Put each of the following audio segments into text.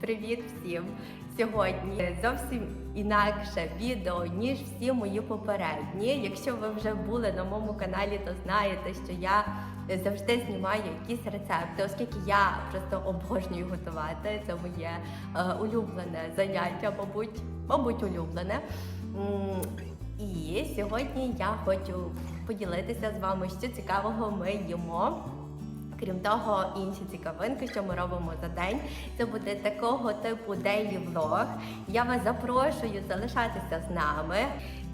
Привіт всім! Сьогодні зовсім інакше відео, ніж всі мої попередні. Якщо ви вже були на моєму каналі, то знаєте, що я завжди знімаю якісь рецепти, оскільки я просто обожнюю готувати. Це моє е, улюблене заняття, мабуть, мабуть, улюблене. І сьогодні я хочу поділитися з вами, що цікавого ми їмо. Крім того, інші цікавинки, що ми робимо за день, це буде такого типу дейлі влог. Я вас запрошую залишатися з нами.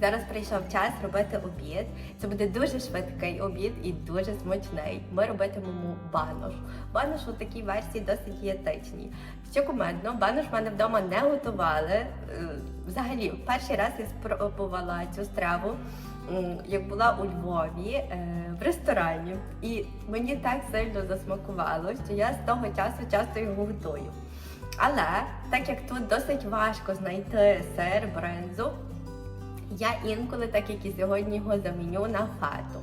Зараз прийшов час робити обід. Це буде дуже швидкий обід і дуже смачний. Ми робитимемо банош. Банош у такій версії досить дієтичній. Що кумедно, банош в мене вдома не готували. Е, Взагалі, перший раз я спробувала цю страву як була у Львові е, в ресторані, і мені так сильно засмакувало, що я з того часу часто його готую. Але так як тут досить важко знайти сир брензу, я інколи, так як і сьогодні, його заміню на фату.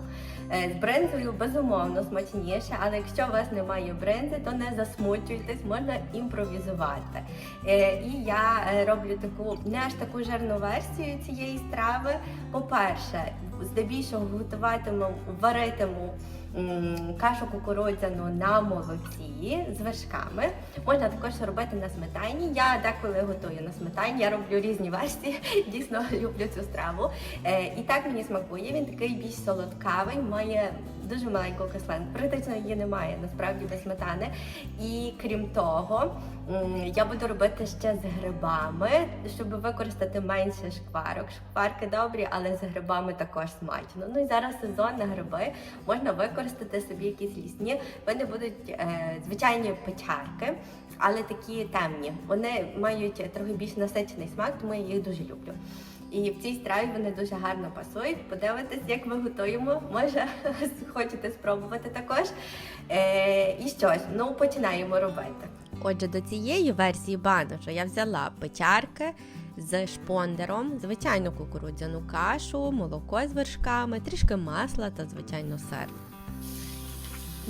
Е, З бринзою безумовно смачніше, але якщо у вас немає бринзи, то не засмучуйтесь, можна імпровізувати. Е, І я е, роблю таку не аж таку жирну версію цієї страви. По-перше, здебільшого готуватиму, варитиму кашу кукурудзяну на молоці з вершками. Можна також робити на сметані. Я деколи готую на сметані, я роблю різні версії, дійсно люблю цю страву. Е, І так мені смакує. Він такий більш солодкавий, має дуже маленьку кислинку. Практично її немає насправді без сметани. І крім того, я буду робити ще з грибами, щоб використати менше шкварок. Шкварки добрі, але з грибами також смачно. Ну і зараз сезон на гриби можна використати собі якісь лісні. Вони будуть е, звичайні печарки, але такі темні. Вони мають трохи більш насичений смак, тому я їх дуже люблю. І в цій страві вони дуже гарно пасують. Подивитись, як ми готуємо. Може, хочете спробувати також. Е, і що ж, ну починаємо робити. Отже, до цієї версії баноша я взяла печарки з шпондером, звичайну кукурудзяну кашу, молоко з вершками, трішки масла та, звичайно, сир.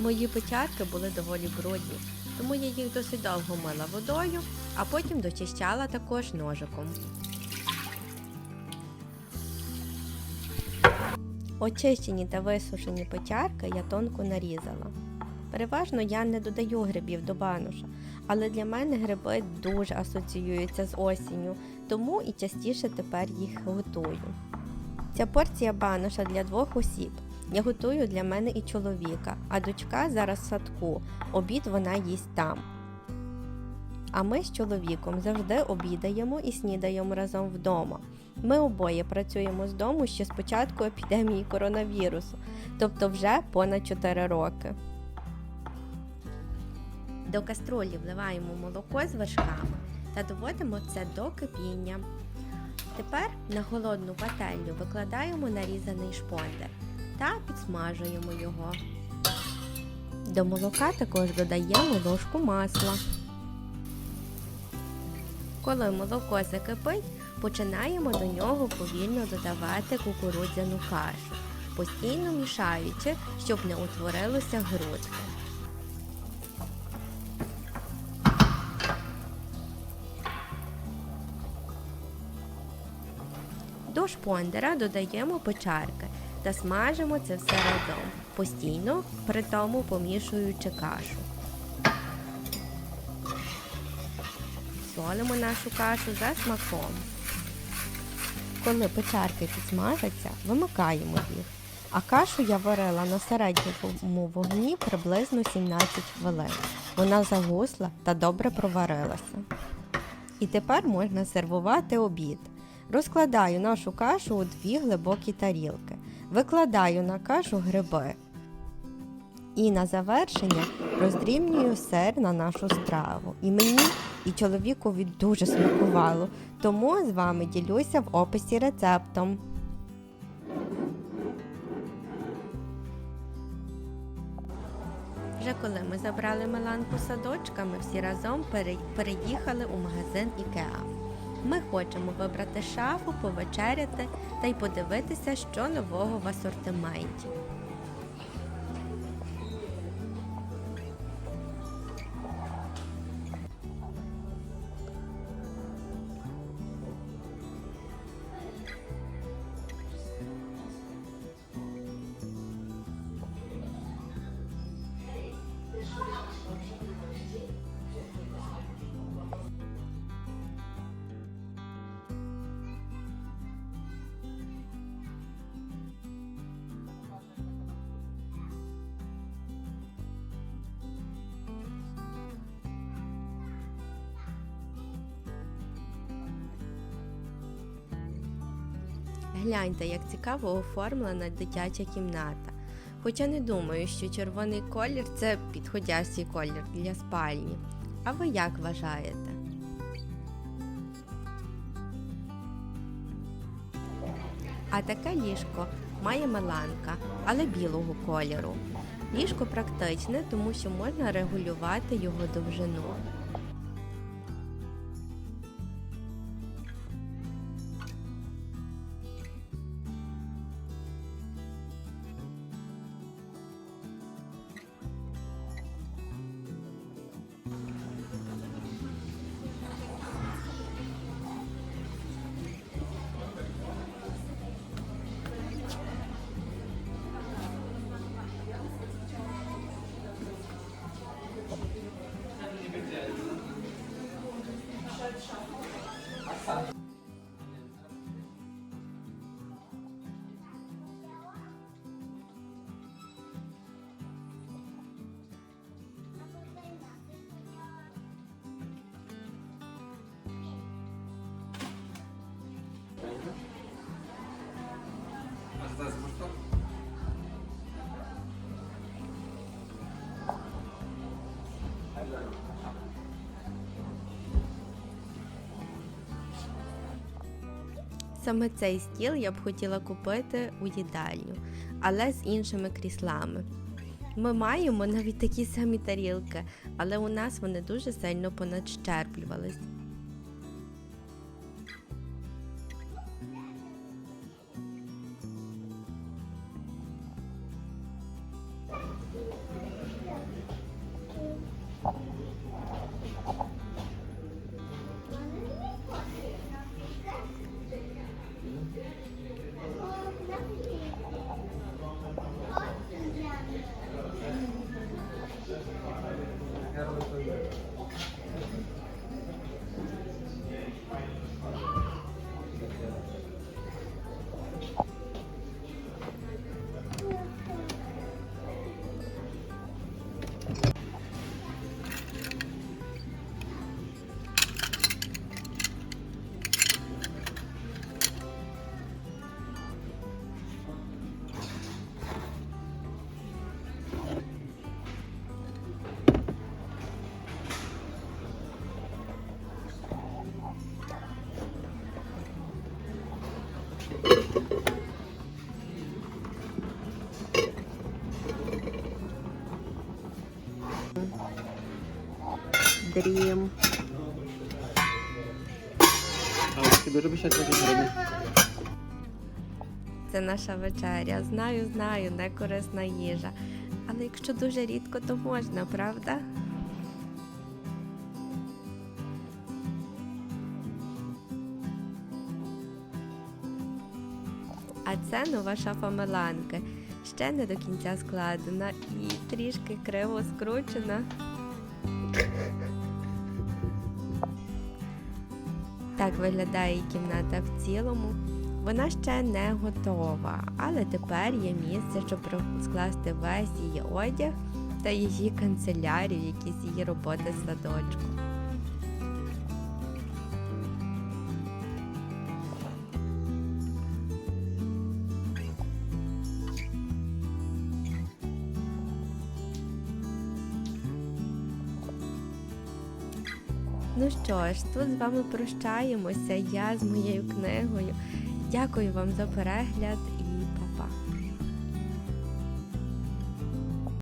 Мої печарки були доволі брудні, тому я їх досить довго мила водою, а потім дочищала також ножиком. Очищені та висушені печарки я тонко нарізала. Переважно я не додаю грибів до баноша, але для мене гриби дуже асоціюються з осінню, тому і частіше тепер їх готую. Ця порція баноша для двох осіб. Я готую для мене і чоловіка, а дочка зараз в садку. Обід вона їсть там. А ми з чоловіком завжди обідаємо і снідаємо разом вдома. Ми обоє працюємо з дому ще з початку епідемії коронавірусу, тобто вже понад 4 роки. До каструлі вливаємо молоко з вершками та доводимо це до кипіння. Тепер на холодну пательню викладаємо нарізаний шпондер та підсмажуємо його. До молока також додаємо ложку масла. Коли молоко закипить, починаємо до нього повільно додавати кукурудзяну кашу, постійно мішаючи, щоб не утворилося грудки. До шпондера додаємо печарки та смажимо це все разом, постійно при тому помішуючи кашу. Солимо нашу кашу за смаком. Коли печарки підсмажаться, вимикаємо їх. А кашу я варила на середньому вогні приблизно 17 хвилин. Вона загусла та добре проварилася. І тепер можна сервувати обід. Розкладаю нашу кашу у дві глибокі тарілки. Викладаю на кашу гриби. І на завершення роздрібнюю сир на нашу страву. І мені і чоловіку від дуже смакувало. Тому з вами ділюся в описі рецептом. Вже коли ми забрали Миланку садочка, ми всі разом переїхали у магазин Ікеа. Ми хочемо вибрати шафу, повечеряти та й подивитися, що нового в асортименті. Гляньте, як цікаво оформлена дитяча кімната. Хоча не думаю, що червоний колір це підходящий колір для спальні. А ви як вважаєте? А таке ліжко має меланка, але білого кольору. Ліжко практичне, тому що можна регулювати його довжину. Passado. Mas? Саме цей стіл я б хотіла купити у їдальню, але з іншими кріслами. Ми маємо навіть такі самі тарілки, але у нас вони дуже сильно понадщерблювались. Дрім. Це наша вечеря. Знаю, знаю, не корисна їжа. Але якщо дуже рідко, то можна, правда? А це нова шафа Меланки. Ще не до кінця складена і трішки криво скручена. Так виглядає кімната в цілому. Вона ще не готова, але тепер є місце, щоб скласти весь її одяг та її канцелярію, якісь її роботи з садочку. Ну що ж, тут з вами прощаємося. Я з моєю книгою. Дякую вам за перегляд.